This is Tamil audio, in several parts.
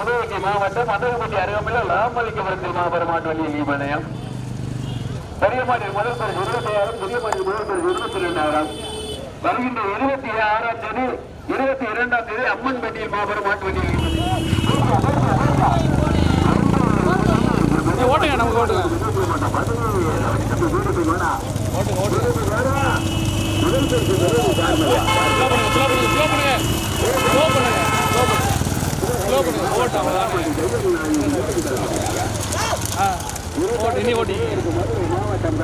சிவகங்கை மாவட்டம் மதகுபதி அருகாமையில் லாமலிங்கபுரத்தில் மாபெரும் மாட்டு வண்டி நீமனயம் பெரிய மாநில முதல் பரிசு இருபத்தி ஆயிரம் பெரிய மாநில முதல் பரிசு இருபத்தி ரெண்டாயிரம் வருகின்ற இருபத்தி ஆறாம் தேதி இருபத்தி இரண்டாம் தேதி அம்மன் பெட்டியில் மாபெரும் மாட்டு வண்டி ஓட்டுங்க நமக்கு ஓட்டுங்க. ஓட்டுங்க ஓட்டுங்க. ஓட்டு அவ்வளோதான் மாவட்டம்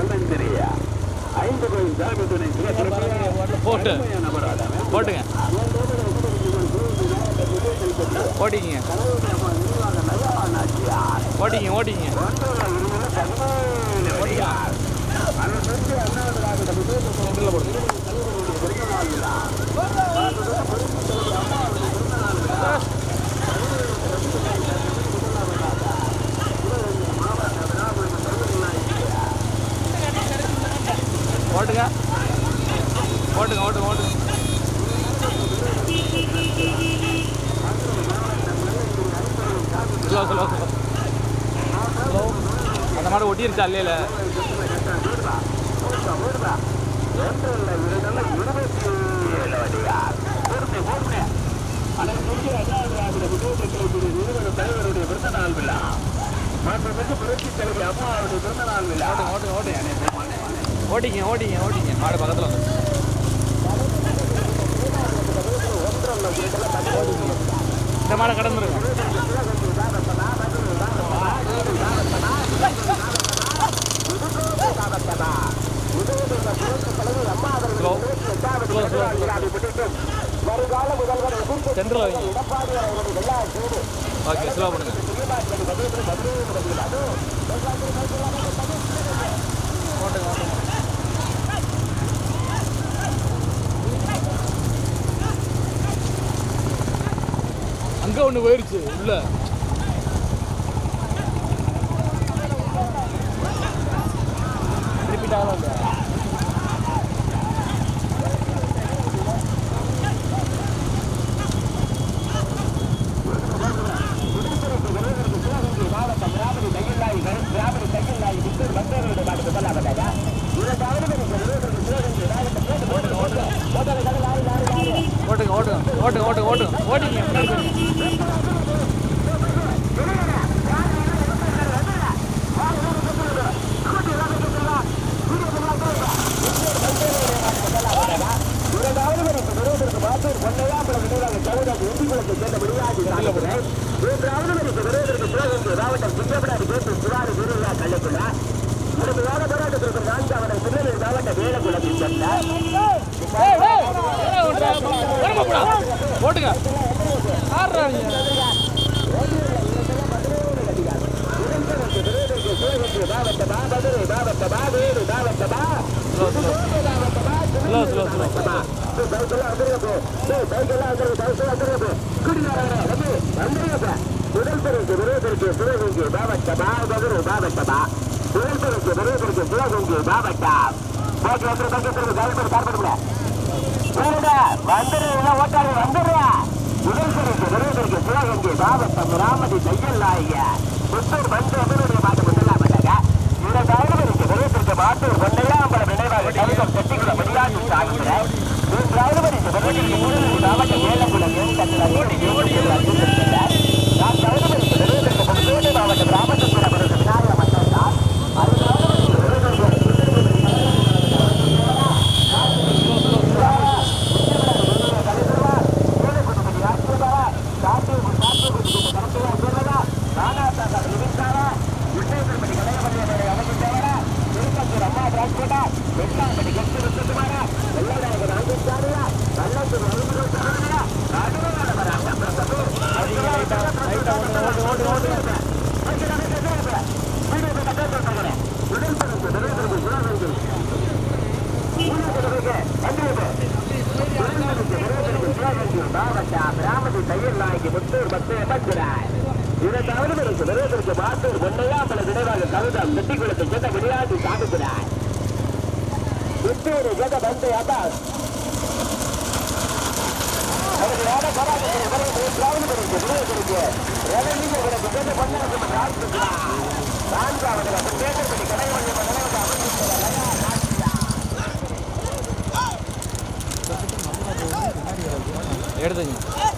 ஐந்து கோயில் தலைமை துணை போட்டு போட்டுங்க ஓட்டிங்க ஓட்டிங்க ஓட்டிங்க போடுங்க ஓட்டுங்க ஓட்டுங்க ஓட்டுங்க ஓட்டுங்க ஸ்லோ ஸ்லோ ஸ்லோ ஸ்லோ அந்த அல்லையில தலைவருடைய பிறந்த நாள் விழா மாண்புமிகு புரட்சி தலைவி அம்மாவுடைய பிறந்த நாள் விழா ஓட்டுங்க ஓட்டுங்க ஓட்டிங்க ஓட்டிங்க ஓட்டிங்க மாடு பக்கத்தில் வந்து. இந்த மாடை கடந்துருங்க. ஸ்லோ ஸ்லோ ஸ்லோ சென்டரில் வைங்க ஓகே ஸ்லோ பண்ணுங்க. ஓட்டுங்க ஓட்டுங்க அங்கே ஒன்று போயிருச்சு இல்லை ரிப்பீட் ஆகலாம் இல்லையா ஓட்டுங்க ஓட்டுங்க ஓட்டுங்க ஓட்டுங்க ஓட்டுங்க ஓட்டிங்க முன்னாடி போயிருங்க ஏய், ஏய், ஏய், ஓட்டுடா, ஓரமா போடா. ஓட்டுங்க ஆடுறா நீங்க. Slow slow slow slow slow முதல் பரிசு விருதுக்கு சிவகங்கை மாவட்டமா மதுரை மாவட்டமா முதல் பரிசு சிவகங்கை மாவட்டம் ஓகே வந்து பக்கத்தில் கவர்மெண்ட் கார்படுங்க வந்துடுறீங்களா ஓட்டாளி வந்துடுறா முதல் பரிசு விருதுக்கு சிவகங்கை மாவட்டம் ராமதி தையல்லாய புத்தூர் வந்து அமலுடைய மாட்டு முதலாம் பண்ணாங்க இந்த டிரைவருக்கு விருதுக்கு மாட்டூர் பொன்னையாம்பலம் நினைவாக கவிதம் செட்டிக்குள்ள முடியாது சாகுகிற மூன்றாவது பரிசு விருதுக்கு மாவட்ட ஏலங்குளம் ஏன் ஓடி ஓடி நான் டிரைவருக்கு ராமதி தையல் நாய்க்கு முத்தூர் பத்து எண்பத்தினார் இரண்டாவது பிறகு விரோதற்கு மாத்தூர் பொன்னையா பல விரைவாக கவிதம் வெட்டிக்குளத்தை கேட்ட விளையாட்டு சாமிக்கிறார் முத்தூர் கேட்ட பந்தை அபாஸ் அவர்களோட போராட்டத்தை மூன்றாவது பிறகு விரோதத்திற்கு ரவி எடுத்துக்கங்க.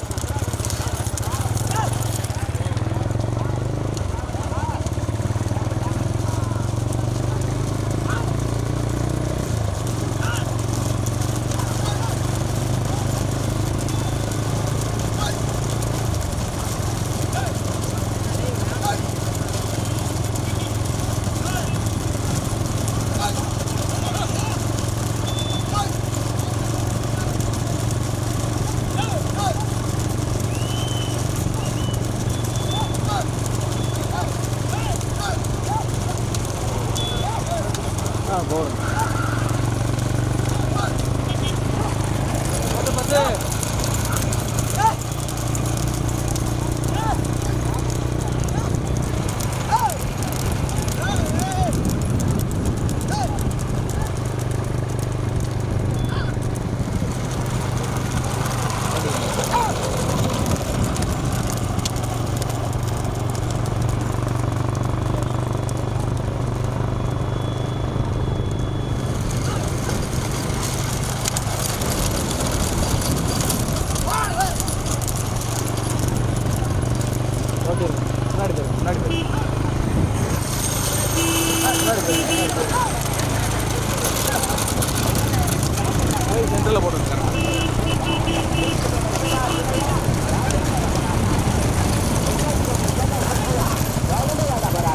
போய் சென்டரில் போட்டு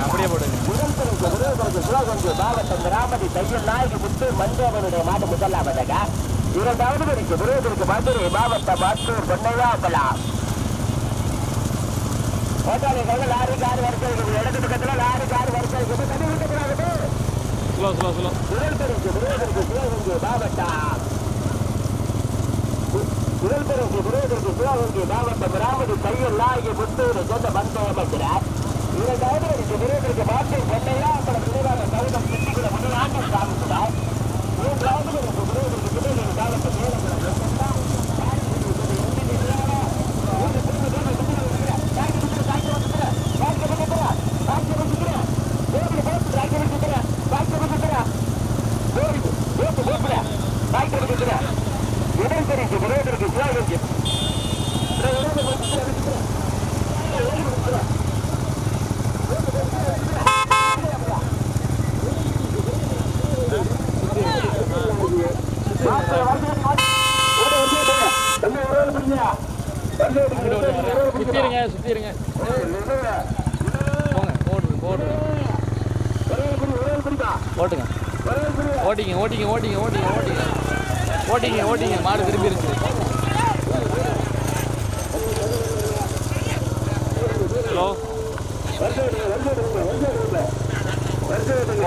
அப்படியே போடுங்க முதல்வருக்கு விருதுக்கு சிவகங்கை மாவட்டம் ராமதி தையல் நாயகி முத்து மஞ்சவனுடைய மாடு முதலாவதாக இரண்டாவது வரைக்கும் விருதுக்கு மதுரை மாவட்டம் மாத்தூர் பொன்னையாம்பலம் லாரி கார் வரிசை இருக்குது இடது பக்கத்துல லாரி கார் வரிசை இருக்குது தண்ணி விட்டுக்கூடாது ஸ்லோ ஸ்லோ ஸ்லோ சிவகங்கை மாவட்டம் புகழ்பெருக்கு விரைவதற்கு சிவகங்கை மாவட்டம் ராமதி கையில் நாயகி புத்தூரை சேர்ந்த பந்தம் அமைக்கிறார் இரண்டாயிரம் அடிக்கு விரைவதற்கு பாட்டை சென்னையா அப்புறம் விரைவாக கவிதம் சிட்டிக்குள்ள முதல் ஆண்டு சாமிக்கிறார் மூன்றாவது எனக்கு விரைவதற்கு திருநெல்வேலி மாவட்டம் மேலபுரம் Thank you. முதல் பரிசு பெறுவதற்கு தியாகம் ஓட்டிங்க ஓட்டிங்க மாடு திரும்பி இருக்கு. ஹலோ?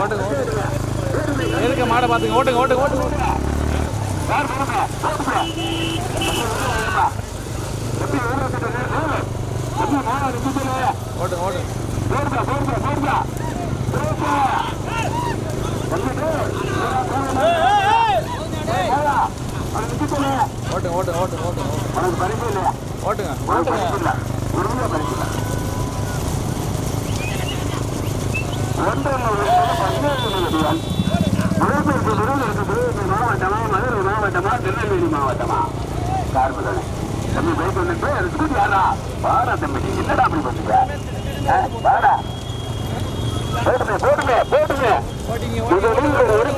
ஓட்டுங்க இருக்க மாடை பார்த்துங்க. ஓட்டுங்க ஓட்டுங்க ஓட்டுங்க ஓட்டுங்க. ஓட்டுங்க ஓட்டுங்க ஓட்டுங்க ஓட்டுங்க ஓட்டுங்க உனக்கு பரிசு இல்லையா? ஓட்டுங்க. ஓட்டுங்க உரிமையா பரிசு இல்லை. ஒன்றரை மாவட்டமா மதுரை மாவட்டமா திருநெல்வேலி மாவட்டமா? கார்பதானே. தம்பி பைக் வந்துட்டு அது ஸ்கூட்டி யாரா பாடா தம்பி என்னடா அப்படி பண்ணுங்க பாடா போட்டுமே போட்டுமே போட்டுமே இது ஒரு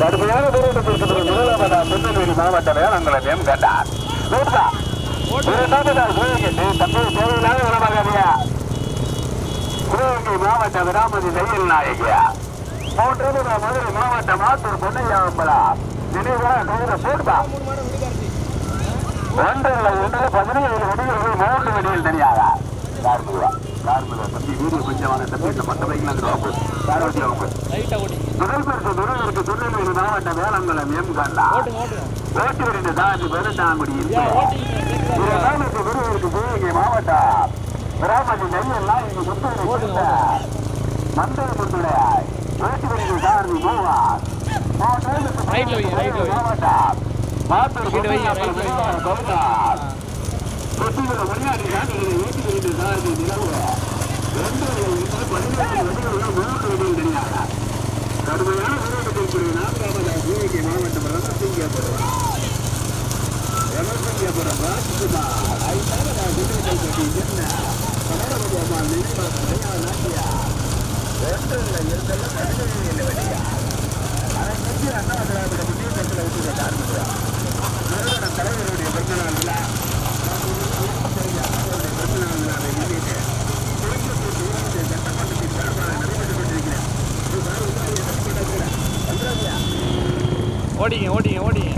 கடுமையான போராட்டம் இருக்கிற முதலாவதா திருநெல்வேலி மாவட்ட வேளாண்குளத்தையும் கண்டார். தற்போது தேவையில்லாத உணவாகியா சிவகங்கை மாவட்ட விராமதி தையல் நாயகியா. மூன்று மதுரை மாவட்டம் ஆத்தூர் பொன்னையா அம்பலா. நினைவா கவித போட்டா ஒன்றில் ஒன்றில் பதினேழு வெடிகள் மூன்று வெடிகள் தனியாக. தம்பி வீடியோ கொஞ்சம் வாங்க. தம்பி இந்த மற்ற பைக்கில் அங்கே வாங்க யார் வச்சு வாங்க முதல் பரிசு துறவிற்கு திருநெல்வேலி மாவட்ட வேளாங்குளம் எம் கண்டா ஓட்டு விருந்த தாஜி பெருந்தாங்குடி இருக்காமத்து குருவிற்கு சிவகங்கை மாவட்டம். பிராமணி நெல்லாம் இங்கு முத்தூர் மந்தை முத்துடையாய் ஓட்டு விருந்த சாரதி மூவார் மாவட்டம். மாத்தூர் கவுண்டர் ஒட்டிகளை உரையாடிதான் நீங்கள் ஏற்றி கொண்டிருந்தால் அது நிலவு கடுமையான விரோதத்தில் கூடிய நான்காவது கோரிக்கை மாவட்டம் ரணசிங்கபுரம் ரணசிங்கபுரம் ராஜ்குமார். ஐந்தாவது நான் விடுதலை கட்டி என்ன? கனரபகோபால் நினைவாக நிறையா நாட்டியா ஒன்றில் இருந்தெல்லாம் கடுமையில் இல்லை வெளியா அதை பற்றி அண்ணா திராவிட முன்னேற்றத்தில் விட்டு ஆரம்பிக்கிறார் நிறுவன ஓடிங்க ஓடிங்க ஓடிங்க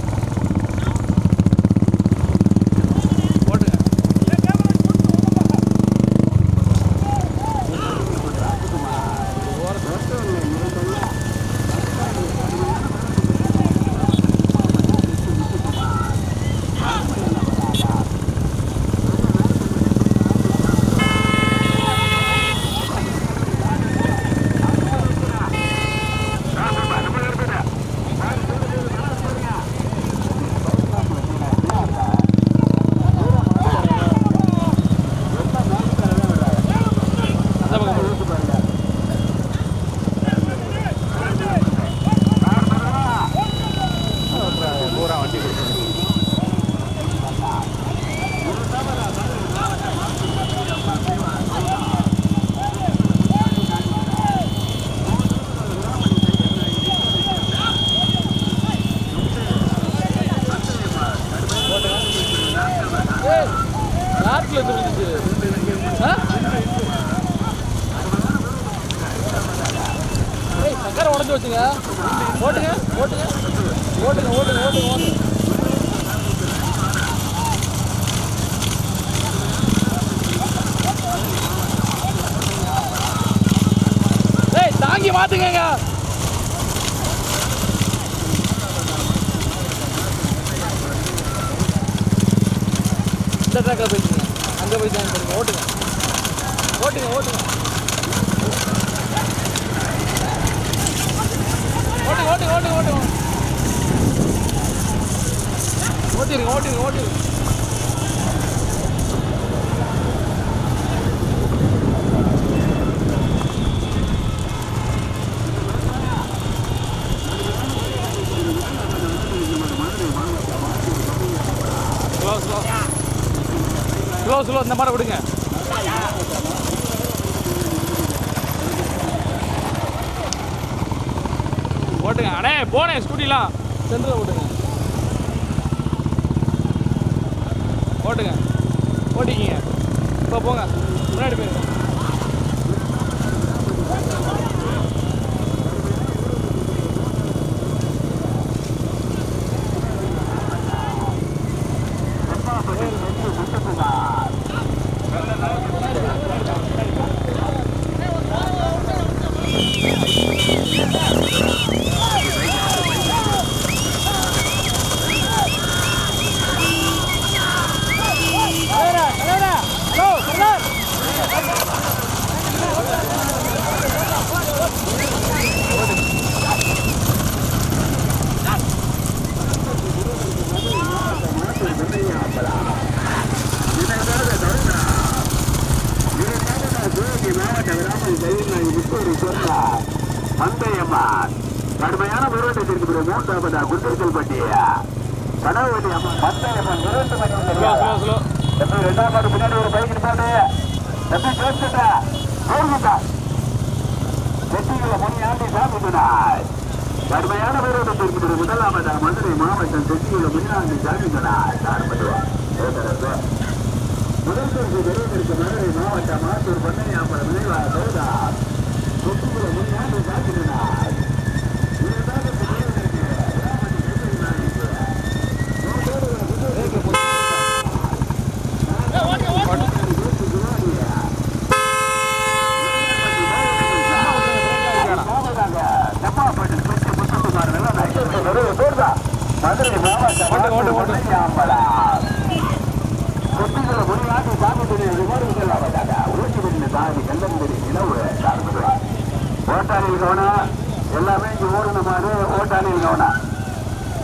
நாட்டுல இருந்து விழுந்துச்சு. சக்கரை உடஞ்சு வச்சுங்க. ஓட்டுங்க ஓட்டுங்க. ஓட்டுங்க ஓட்டுங்க ஓட்டுங்க ஓட்டுங்க. ஏய் தாங்கி மாத்துங்கங்க இந்த ட்ராக்கில் போயிட்டுங்க அங்கே போய் ஜாயின் பண்ணுங்க ஓட்டுங்க. ஓட்டுங்க ஓட்டுங்க. ஓட்டுங்க ஓட்டுங்க ஓட்டுங்க ஓட்டுங்க. ஓட்டிருங்க ஓட்டிருங்க ஓட்டிருங்க ஸ்லோ ஸ்லோ கிலோ இந்த மாதிரி விடுங்க. ஓட்டுங்க. அண்ணே போனேன் ஸ்கூட்டிலாம். சென்டரில் ஓட்டுங்க. ஓட்டுங்க. ஓட்டிக்கிங்க. இப்போ போங்க. முன்னாடி போயிருங்க. திருநெல்வேலி மாவட்ட விராமல் ஜெயிலை இப்போது சொன்னார். பந்தயம்மான் கடுமையான போராட்டத்திற்கு பிறகு மூன்றாவதா குண்டர்கள் பட்டிய கனவதி அம்மன் பந்தயம்மன் இரண்டு ரெண்டாம் மாடு பின்னாடி ஒரு பைக் போட்டு எப்படி சேர்த்துட்டா வெற்றிகளை முன்னாடி சாப்பிட்டார் கடுமையான போராட்டத்திற்கு பிறகு முதலாவதா மதுரை மாவட்டம் வெற்றிகளை முன்னாடி சாப்பிட்டார் ஆரம்பிடுவார் முதல் தோற்று பெறுவதற்கு மதுரை மாவட்ட மாத்தூர் பண்ணை விநிவாக ஓட்டாளி கவனம் எல்லாமே இங்கே ஓடுன மாதிரி ஓட்டாளி கவனம்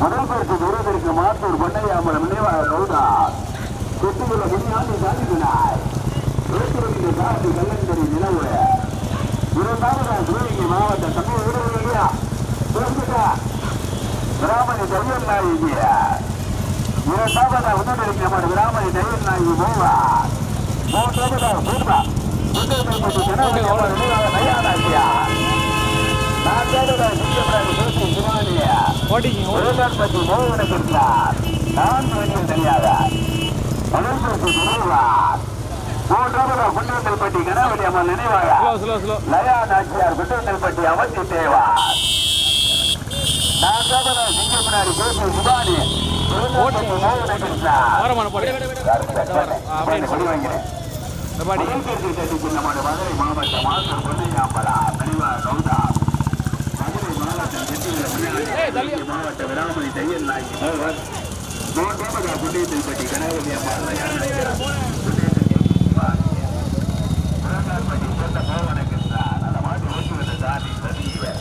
முதல் பேருக்கு தூரம் இருக்கு மாத்தூர் பண்ணையாமல நினைவாக கௌதா. கொத்துக்குள்ள முன்னாடி சாதிக்கிறாய் இருபத்தி காசி கல்லஞ்சரி நிலவு. இரண்டாவது சிவகங்கை மாவட்ட தமிழ் உறவுகளையா புரிஞ்சுக்கா கிராமணி தையல் நாயகி. இரண்டாவதா உதவி நம்ம கிராமணி தையல் நாயகி போவா. மூன்றாவதா பூர்வா. முந்தைய ஜனாதிபதி நையானாக்கியா ஓட்டிங்க உலகப்பட்டி மோகனத்திற்கார் நான் வெளியில் தெரியாத அனந்தபுரி நினைவார் மூன்றாவது குண்டத்தல்பட்டி கணபதி அம்மன் நினைவாக லயா நாச்சியார் குண்டத்தல்பட்டி அவந்தி தேவார் நான்காவது சிங்கப்படாது பேசி சிவானி உலகப்பட்டி மோகனத்திற்கார் ஓரமான போடு. அப்படியே கொடி வாங்கிறேன் மதுரை மாவட்ட மாஸ்டர் பொன்னையாம்பலா கனிவா கௌதா மாவட்ட விடாமணி தையல் நாயகி நோட்டோபகா குட்டியத்தில் பட்டி கணபதி அம்மா சொன்ன போவனுக்கு சார் அந்த மாதிரி ஓட்டுவது சாதி சதீவன்